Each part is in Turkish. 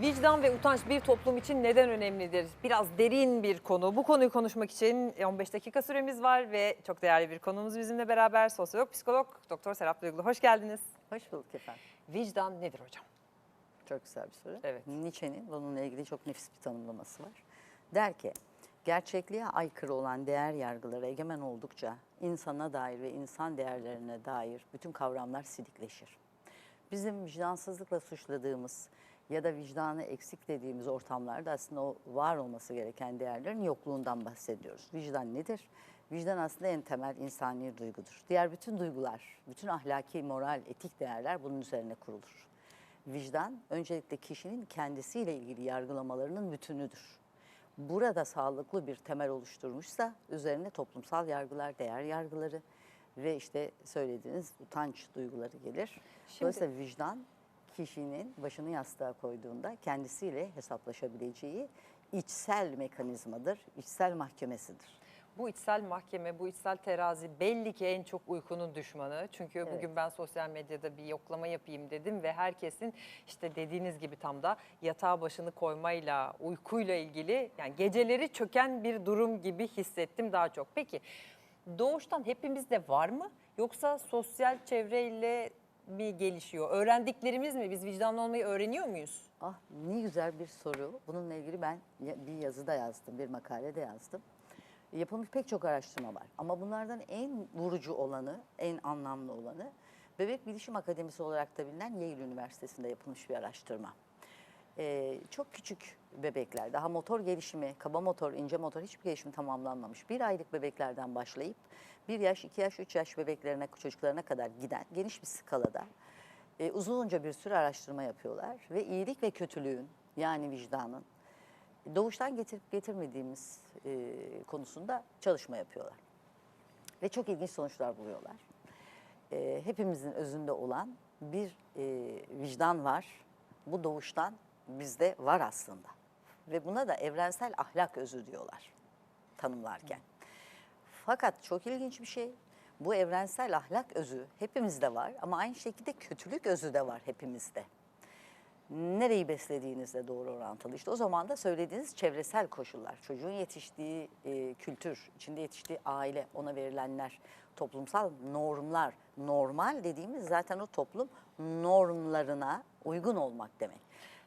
Vicdan ve utanç bir toplum için neden önemlidir? Biraz derin bir konu. Bu konuyu konuşmak için 15 dakika süremiz var ve çok değerli bir konuğumuz bizimle beraber. Sosyolog, psikolog Doktor Serap Duygulu. Hoş geldiniz. Hoş bulduk efendim. Vicdan nedir hocam? Çok güzel bir soru. Evet. Nietzsche'nin bununla ilgili çok nefis bir tanımlaması var. Der ki, gerçekliğe aykırı olan değer yargıları egemen oldukça insana dair ve insan değerlerine dair bütün kavramlar silikleşir. Bizim vicdansızlıkla suçladığımız ya da vicdanı eksik dediğimiz ortamlarda aslında o var olması gereken değerlerin yokluğundan bahsediyoruz. Vicdan nedir? Vicdan aslında en temel insani duygudur. Diğer bütün duygular, bütün ahlaki, moral, etik değerler bunun üzerine kurulur. Vicdan öncelikle kişinin kendisiyle ilgili yargılamalarının bütünüdür. Burada sağlıklı bir temel oluşturmuşsa üzerine toplumsal yargılar, değer yargıları ve işte söylediğiniz utanç duyguları gelir. Şimdi- Dolayısıyla vicdan kişinin başını yastığa koyduğunda kendisiyle hesaplaşabileceği içsel mekanizmadır, içsel mahkemesidir. Bu içsel mahkeme, bu içsel terazi belli ki en çok uykunun düşmanı. Çünkü Evet. bugün ben sosyal medyada bir yoklama yapayım dedim ve herkesin işte dediğiniz gibi tam da yatağa başını koymayla, uykuyla ilgili yani geceleri çöken bir durum gibi hissettim daha çok. Peki doğuştan hepimizde var mı yoksa sosyal çevreyle mi gelişiyor? Öğrendiklerimiz mi? Biz vicdanlı olmayı öğreniyor muyuz? Ah ne güzel bir soru. Bununla ilgili ben bir yazıda yazdım, bir makalede yazdım. Yapılmış pek çok araştırma var. Ama bunlardan en vurucu olanı, en anlamlı olanı Bebek Bilişim Akademisi olarak da bilinen Yale Üniversitesi'nde yapılmış bir araştırma. Ee, çok küçük bebekler, daha motor gelişimi, kaba motor, ince motor hiçbir gelişim tamamlanmamış. Bir aylık bebeklerden başlayıp bir yaş, iki yaş, üç yaş bebeklerine, çocuklarına kadar giden geniş bir skalada e, uzunca bir süre araştırma yapıyorlar ve iyilik ve kötülüğün yani vicdanın doğuştan getirip getirmediğimiz e, konusunda çalışma yapıyorlar. Ve çok ilginç sonuçlar buluyorlar. E, hepimizin özünde olan bir e, vicdan var. Bu doğuştan bizde var aslında. Ve buna da evrensel ahlak özü diyorlar tanımlarken. Fakat çok ilginç bir şey. Bu evrensel ahlak özü hepimizde var ama aynı şekilde kötülük özü de var hepimizde. Nereyi beslediğinizle doğru orantılı. İşte o zaman da söylediğiniz çevresel koşullar, çocuğun yetiştiği e, kültür, içinde yetiştiği aile, ona verilenler, toplumsal normlar, normal dediğimiz zaten o toplum normlarına uygun olmak demek.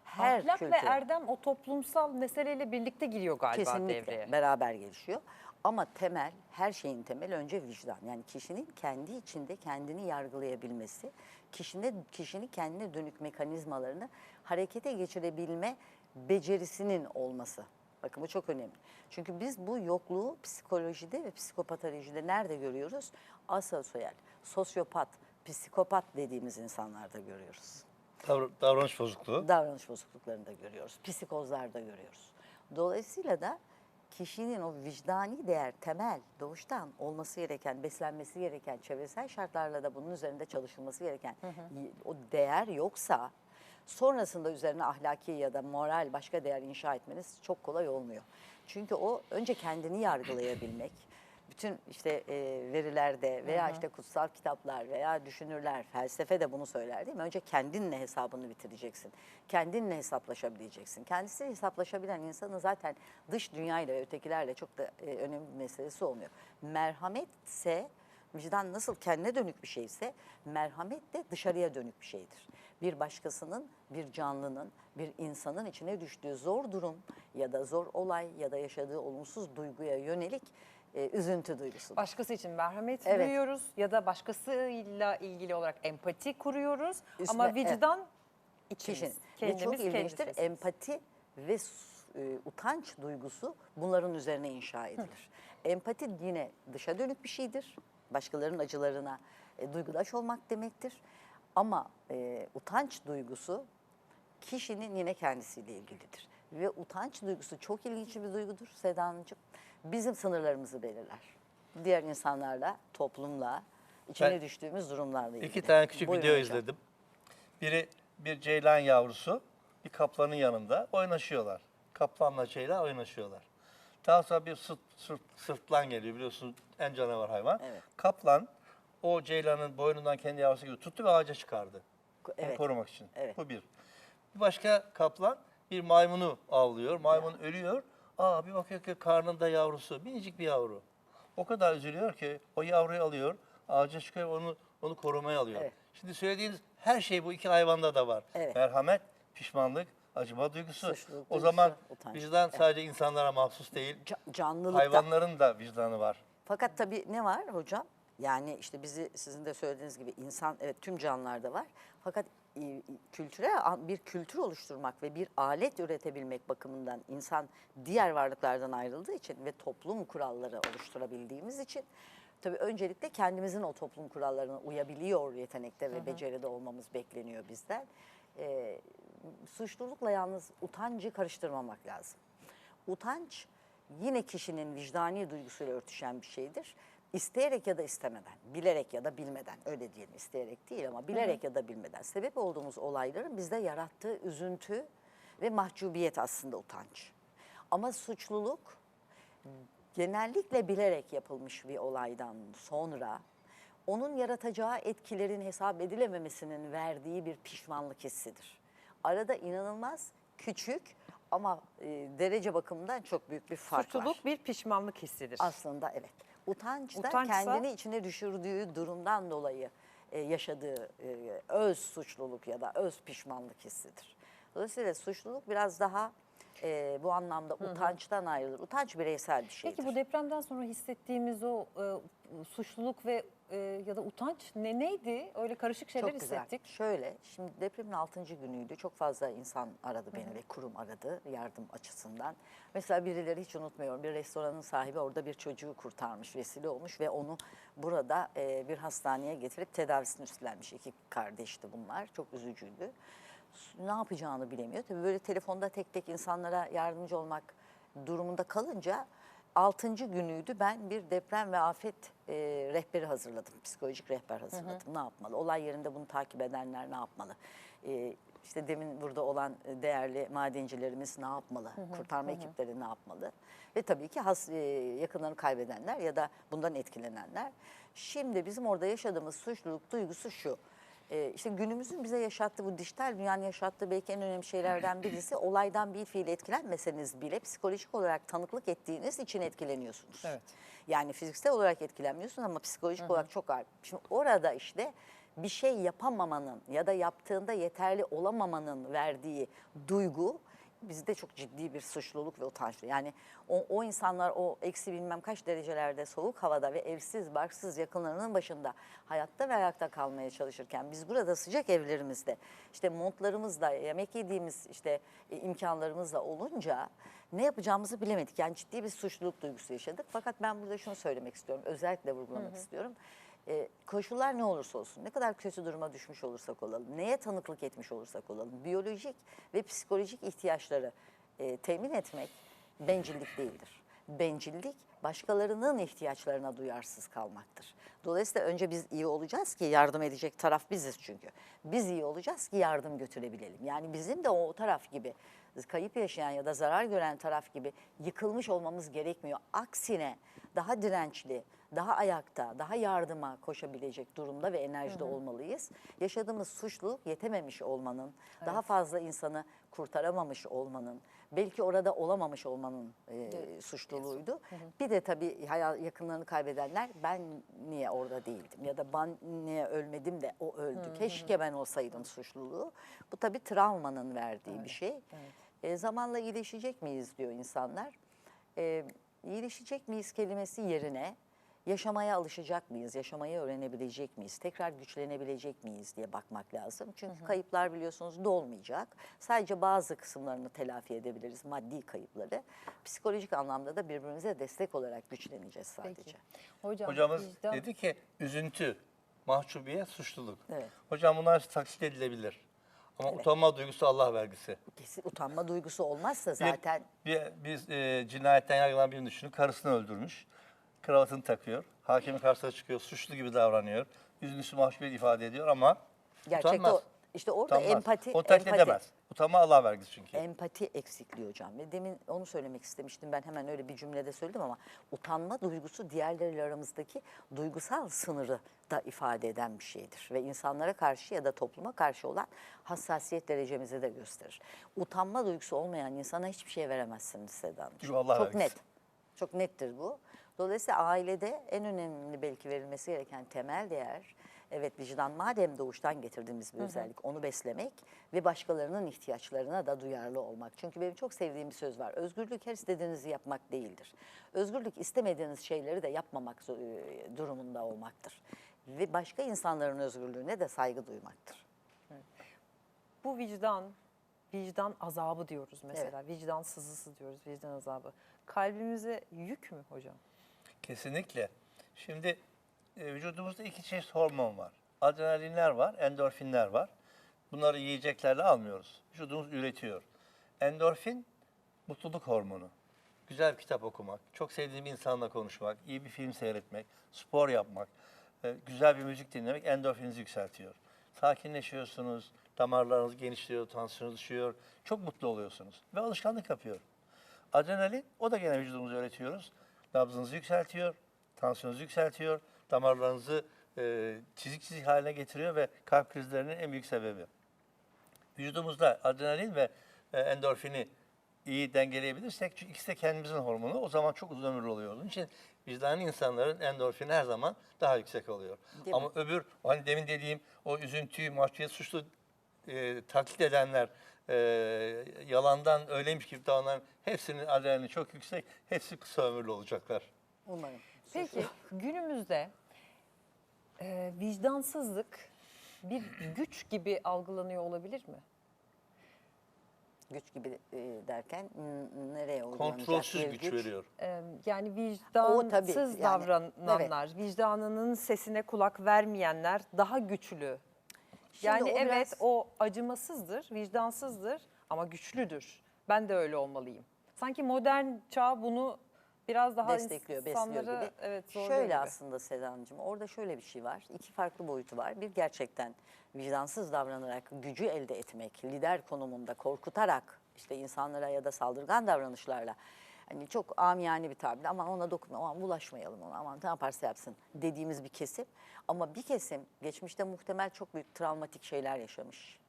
Her Ahlak ve kültür- erdem o toplumsal meseleyle birlikte giriyor galiba Kesinlikle devreye. beraber gelişiyor. Ama temel, her şeyin temeli önce vicdan. Yani kişinin kendi içinde kendini yargılayabilmesi, kişinin, kişinin kendine dönük mekanizmalarını harekete geçirebilme becerisinin olması. Bakın bu çok önemli. Çünkü biz bu yokluğu psikolojide ve psikopatolojide nerede görüyoruz? Asosyal, sosyopat, psikopat dediğimiz insanlarda görüyoruz Davr- davranış bozukluğu. davranış bozukluklarında görüyoruz. Psikozlarda görüyoruz. Dolayısıyla da kişinin o vicdani değer temel doğuştan olması gereken, beslenmesi gereken çevresel şartlarla da bunun üzerinde çalışılması gereken y- o değer yoksa sonrasında üzerine ahlaki ya da moral başka değer inşa etmeniz çok kolay olmuyor. Çünkü o önce kendini yargılayabilmek, bütün işte e, verilerde veya işte kutsal kitaplar veya düşünürler, felsefe de bunu söyler değil mi? Önce kendinle hesabını bitireceksin. Kendinle hesaplaşabileceksin. Kendisiyle hesaplaşabilen insanın zaten dış dünyayla ve ötekilerle çok da e, önemli bir meselesi olmuyor. Merhametse vicdan nasıl kendine dönük bir şeyse merhamet de dışarıya dönük bir şeydir. Bir başkasının, bir canlının, bir insanın içine düştüğü zor durum ya da zor olay ya da yaşadığı olumsuz duyguya yönelik e, üzüntü duygusudur. Başkası için merhamet Evet. duyuyoruz ya da başkasıyla ilgili olarak empati kuruyoruz. Üstüne- Ama vicdan içimiz, Kişinin. Ve kendimiz, çok ilginçtir sesimiz. empati ve s- e, utanç duygusu bunların üzerine inşa edilir. Empati yine dışa dönük bir şeydir. Başkalarının acılarına e, duygudaş olmak demektir. Ama e, utanç duygusu kişinin yine kendisiyle ilgilidir. Ve utanç duygusu çok ilginç bir duygudur Seda Hanımcığım. Bizim sınırlarımızı belirler. Diğer insanlarla, toplumla, içine Ben düştüğümüz durumlarla ilgili. İki tane küçük Buyurun video hocam. izledim. Biri bir ceylan yavrusu bir kaplanın yanında oynaşıyorlar. Kaplanla ceylan oynaşıyorlar. Daha sonra bir sırt, sırt, sırtlan geliyor biliyorsunuz en canavar hayvan. Evet. Kaplan o ceylanın boynundan kendi yavrusu gibi tuttu ve ağaca çıkardı. Onu Evet. korumak için. Evet. Bu bir. Bir başka kaplan bir maymunu avlıyor. Maymun ölüyor. Aa bir bakıyor ki karnında yavrusu. Minicik bir yavru. O kadar üzülüyor ki o yavruyu alıyor. Ağaca çıkıyor onu onu korumaya alıyor. Evet. Şimdi söylediğiniz her şey bu iki hayvanda da var. Evet. Merhamet, pişmanlık, acıma duygusu. Suçluluk o duygusu, zaman utanç. vicdan sadece insanlara mahsus değil. Ca- canlılıkta. Hayvanların da vicdanı var. Fakat tabii ne var hocam? Yani işte bizi sizin de söylediğiniz gibi insan evet tüm canlılarda var. Fakat e, kültüre bir kültür oluşturmak ve bir alet üretebilmek bakımından insan diğer varlıklardan ayrıldığı için ve toplum kuralları oluşturabildiğimiz için tabii öncelikle kendimizin o toplum kurallarına uyabiliyor yetenekte ve beceride olmamız bekleniyor bizden. E, suçlulukla yalnız utancı karıştırmamak lazım. Utanç yine kişinin vicdani duygusuyla örtüşen bir şeydir. İsteyerek ya da istemeden, bilerek ya da bilmeden, öyle diyelim isteyerek değil ama bilerek ya da bilmeden sebep olduğumuz olayların bizde yarattığı üzüntü ve mahcubiyet aslında utanç. Ama suçluluk genellikle bilerek yapılmış bir olaydan sonra onun yaratacağı etkilerin hesap edilememesinin verdiği bir pişmanlık hissidir. Arada inanılmaz küçük ama e, derece bakımından çok büyük bir fark var. Suçluluk bir pişmanlık hissidir. Aslında evet. Utanç da Utançsa- kendini içine düşürdüğü durumdan dolayı e, yaşadığı e, öz suçluluk ya da öz pişmanlık hissidir. Dolayısıyla suçluluk biraz daha e, bu anlamda utançtan ayrılır. Utanç bireysel bir şeydir. Peki bu depremden sonra hissettiğimiz o e, suçluluk ve e, ya da utanç ne neydi? Öyle karışık şeyler Çok güzel. hissettik. Şöyle, şimdi depremin 6. günüydü. Çok fazla insan aradı beni ve kurum aradı yardım açısından. Mesela birileri hiç unutmuyorum. Bir restoranın sahibi orada bir çocuğu kurtarmış, vesile olmuş ve onu burada e, bir hastaneye getirip tedavisini üstlenmiş. İki kardeşti bunlar. Çok üzücüydü. Ne yapacağını bilemiyor. Tabii böyle telefonda tek tek insanlara yardımcı olmak durumunda kalınca 6. günüydü ben bir deprem ve afet e, rehberi hazırladım. Psikolojik rehber hazırladım. Ne yapmalı? Olay yerinde bunu takip edenler ne yapmalı? E, işte demin burada olan değerli madencilerimiz ne yapmalı? Kurtarma ekipleri ne yapmalı? Ve tabii ki has, e, yakınlarını kaybedenler ya da bundan etkilenenler. Şimdi bizim orada yaşadığımız suçluluk duygusu şu. Ee, işte günümüzün bize yaşattığı bu dijital dünyanın yaşattığı belki en önemli şeylerden birisi olaydan bir fiil etkilenmeseniz bile psikolojik olarak tanıklık ettiğiniz için etkileniyorsunuz. Evet. Yani fiziksel olarak etkilenmiyorsunuz ama psikolojik olarak çok ağır. Şimdi orada işte bir şey yapamamanın ya da yaptığında yeterli olamamanın verdiği duygu bizde çok ciddi bir suçluluk ve utanç. Yani o, o insanlar o eksi bilmem kaç derecelerde soğuk havada ve evsiz, barksız yakınlarının başında hayatta ve ayakta kalmaya çalışırken biz burada sıcak evlerimizde işte montlarımızla, yemek yediğimiz işte e, imkanlarımızla olunca ne yapacağımızı bilemedik. Yani ciddi bir suçluluk duygusu yaşadık. Fakat ben burada şunu söylemek istiyorum, özellikle vurgulamak istiyorum. Ee, koşullar ne olursa olsun, ne kadar kötü duruma düşmüş olursak olalım, neye tanıklık etmiş olursak olalım, biyolojik ve psikolojik ihtiyaçları e, temin etmek bencillik değildir. Bencillik başkalarının ihtiyaçlarına duyarsız kalmaktır. Dolayısıyla önce biz iyi olacağız ki yardım edecek taraf biziz çünkü. Biz iyi olacağız ki yardım götürebilelim. Yani bizim de o taraf gibi kayıp yaşayan ya da zarar gören taraf gibi yıkılmış olmamız gerekmiyor. Aksine daha dirençli, daha ayakta, daha yardıma koşabilecek durumda ve enerjide olmalıyız. Yaşadığımız suçluluk yetememiş olmanın, daha fazla insanı kurtaramamış olmanın, belki orada olamamış olmanın e, suçluluğuydu. Bir de tabii yakınlarını kaybedenler ben niye orada değildim ya da ben niye ölmedim de o öldü. Keşke ben olsaydım suçluluğu. Bu tabii travmanın verdiği bir şey. E, zamanla iyileşecek miyiz diyor insanlar. E, iyileşecek miyiz kelimesi yerine yaşamaya alışacak mıyız, yaşamayı öğrenebilecek miyiz, tekrar güçlenebilecek miyiz diye bakmak lazım. Çünkü kayıplar biliyorsunuz dolmayacak. Sadece bazı kısımlarını telafi edebiliriz, maddi kayıpları. Psikolojik anlamda da birbirimize destek olarak güçleneceğiz sadece. Peki. Hocam, Hocamız vicdan- dedi ki üzüntü, mahcubiyet, suçluluk. Evet. Hocam bunlar taksit edilebilir. Ama utanma duygusu Allah vergisi. Kesin utanma duygusu olmazsa Bir- zaten bir, biz e, cinayetten yargılanan birini düşünün. Karısını öldürmüş. Kravatını takıyor. Hakimin karşısına çıkıyor. Suçlu gibi davranıyor. Yüzünü mahcubiyet ifade ediyor ama gerçekte utanmaz. o, işte orada Utanmaz. empati Onu taklit empati, edemez. Utanma Allah vergisi çünkü. Empati eksikliği hocam. Ve demin onu söylemek istemiştim. Ben hemen öyle bir cümlede söyledim ama utanma duygusu diğerleriyle aramızdaki duygusal sınırı da ifade eden bir şeydir. Ve insanlara karşı ya da topluma karşı olan hassasiyet derecemizi de gösterir. Utanma duygusu olmayan insana hiçbir şey veremezsiniz Seda Hanım. Çünkü Allah Çok vergisi. net. Çok nettir bu. Dolayısıyla ailede en önemli belki verilmesi gereken temel değer evet vicdan madem doğuştan getirdiğimiz bir özellik onu beslemek ve başkalarının ihtiyaçlarına da duyarlı olmak. Çünkü benim çok sevdiğim bir söz var. Özgürlük her istediğinizi yapmak değildir. Özgürlük istemediğiniz şeyleri de yapmamak e, durumunda olmaktır. Ve başka insanların özgürlüğüne de saygı duymaktır. Bu vicdan, vicdan azabı diyoruz mesela. Vicdan sızısı diyoruz, vicdan azabı. Kalbimize yük mü hocam? Kesinlikle. Şimdi e, vücudumuzda iki çeşit hormon var. Adrenalinler var, endorfinler var. Bunları yiyeceklerle almıyoruz. Vücudumuz üretiyor. Endorfin mutluluk hormonu. Güzel bir kitap okumak, çok sevdiğim bir insanla konuşmak, iyi bir film seyretmek, spor yapmak, e, güzel bir müzik dinlemek endorfininizi yükseltiyor. Sakinleşiyorsunuz, damarlarınız genişliyor, tansiyonunuz düşüyor. Çok mutlu oluyorsunuz ve alışkanlık yapıyor. Adrenalin o da gene vücudumuza öğretiyoruz. Nabzınızı yükseltiyor, tansiyonunuzu yükseltiyor, damarlarınızı e, çizik çizik haline getiriyor ve kalp krizlerinin en büyük sebebi. Vücudumuzda adrenalin ve e, endorfini iyi dengeleyebilirsek, çünkü ikisi de kendimizin hormonu, o zaman çok uzun ömürlü oluyoruz. Onun için vicdanlı insanların endorfini her zaman daha yüksek oluyor. Değil Ama öbür, hani demin dediğim o üzüntüyü, mahcubiyet, suçlu e, taklit edenler, e, yalandan öyleymiş gibi davranan hepsinin adrenalini çok yüksek, hepsi kısa ömürlü olacaklar. Umarım. Peki günümüzde e, vicdansızlık bir güç gibi algılanıyor olabilir mi? Güç gibi e, derken n- nereye uygulanacak Kontrolsüz bir güç, veriyor. E, yani O vicdansız tabii, yani, davrananlar, vicdanının sesine kulak vermeyenler daha güçlü. Şimdi yani o evet biraz- o acımasızdır, vicdansızdır ama güçlüdür. Ben de öyle olmalıyım. Sanki modern çağ bunu biraz daha destekliyor, besliyor gibi. evet Şöyle gibi. aslında Sedancığım, orada şöyle bir şey var. İki farklı boyutu var. Bir gerçekten vicdansız davranarak gücü elde etmek, lider konumunda korkutarak işte insanlara ya da saldırgan davranışlarla hani çok amiyane bir tabirle aman ona dokunma, aman bulaşmayalım ona, aman ne yaparsa yapsın dediğimiz bir kesim. Ama bir kesim geçmişte muhtemel çok büyük travmatik şeyler yaşamış.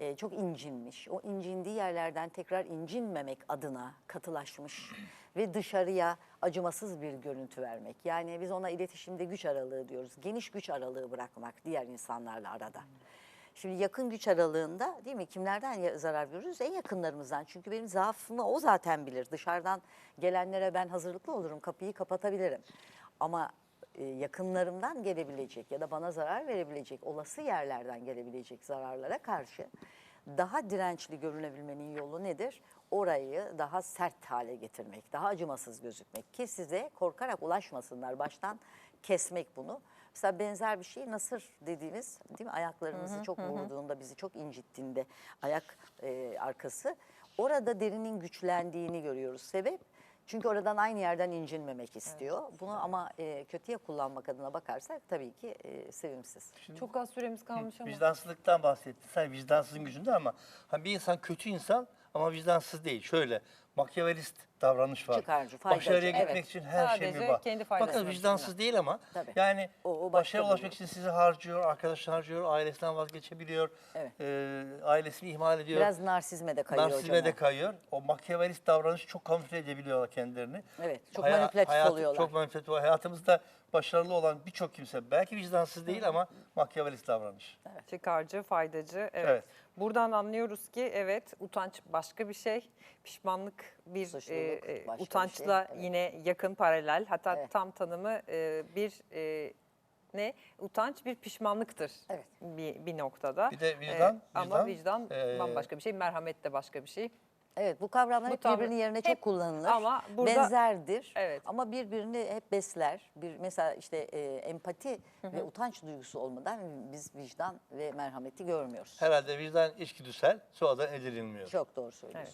Ee, çok incinmiş. O incindiği yerlerden tekrar incinmemek adına katılaşmış ve dışarıya acımasız bir görüntü vermek. Yani biz ona iletişimde güç aralığı diyoruz. Geniş güç aralığı bırakmak diğer insanlarla arada. Şimdi yakın güç aralığında değil mi kimlerden zarar görürüz? En yakınlarımızdan. Çünkü benim zaafımı o zaten bilir. Dışarıdan gelenlere ben hazırlıklı olurum, kapıyı kapatabilirim. Ama e, yakınlarımdan gelebilecek ya da bana zarar verebilecek, olası yerlerden gelebilecek zararlara karşı daha dirençli görünebilmenin yolu nedir? Orayı daha sert hale getirmek, daha acımasız gözükmek ki size korkarak ulaşmasınlar baştan kesmek bunu. Mesela benzer bir şey nasır dediğimiz değil mi? Ayaklarımızı çok vurduğunda, bizi çok incittiğinde ayak e, arkası. Orada derinin güçlendiğini görüyoruz. Sebep? Çünkü oradan aynı yerden incinmemek istiyor. Bunu ama e, kötüye kullanmak adına bakarsak tabii ki e, sevimsiz. Çok az süremiz kalmış ama. Vicdansızlıktan bahsettin. Sen vicdansızın gücünde ama hani bir insan kötü insan ama vicdansız değil. Şöyle makyavelist davranış var. Çıkarcı, faydacı, Başarıya gitmek evet. için her Sadece şey mübah. kendi faydasına Bakın vicdansız değil ama Tabii. yani O- o başarıya ulaşmak için sizi harcıyor, arkadaşını harcıyor, ailesinden vazgeçebiliyor, Evet. e, ailesini ihmal ediyor. Biraz narsizme de kayıyor Narsizme hocam. de kayıyor. O makyavelist davranışı çok kamufle edebiliyorlar kendilerini. Evet, çok Haya- manipülatif hayatı- oluyorlar. Çok manipülatif. Hayatımızda başarılı olan birçok kimse belki vicdansız değil ama makyavelist davranış. Çıkarcı, faydacı. Evet. Evet. Buradan anlıyoruz ki evet utanç başka bir şey. Pişmanlık bir Suçluluk e, e, başka bir utançla şey, evet. yine yakın paralel. Hatta Evet. tam tanımı e, bir e, ne? Utanç bir pişmanlıktır Evet. bir, bir noktada. Bir de vicdan, E, ama vicdan, vicdan e, bambaşka bir şey. Merhamet de başka bir şey. Evet bu kavramlar Bu hep birbirinin yerine hep- çok kullanılır. ama burada- Benzerdir. Evet. Ama birbirini hep besler. Bir mesela işte e, empati ve utanç duygusu olmadan biz vicdan ve merhameti görmüyoruz. Herhalde vicdan içgüdüsel, sonradan edinilmiyor. Çok doğru söylüyorsun.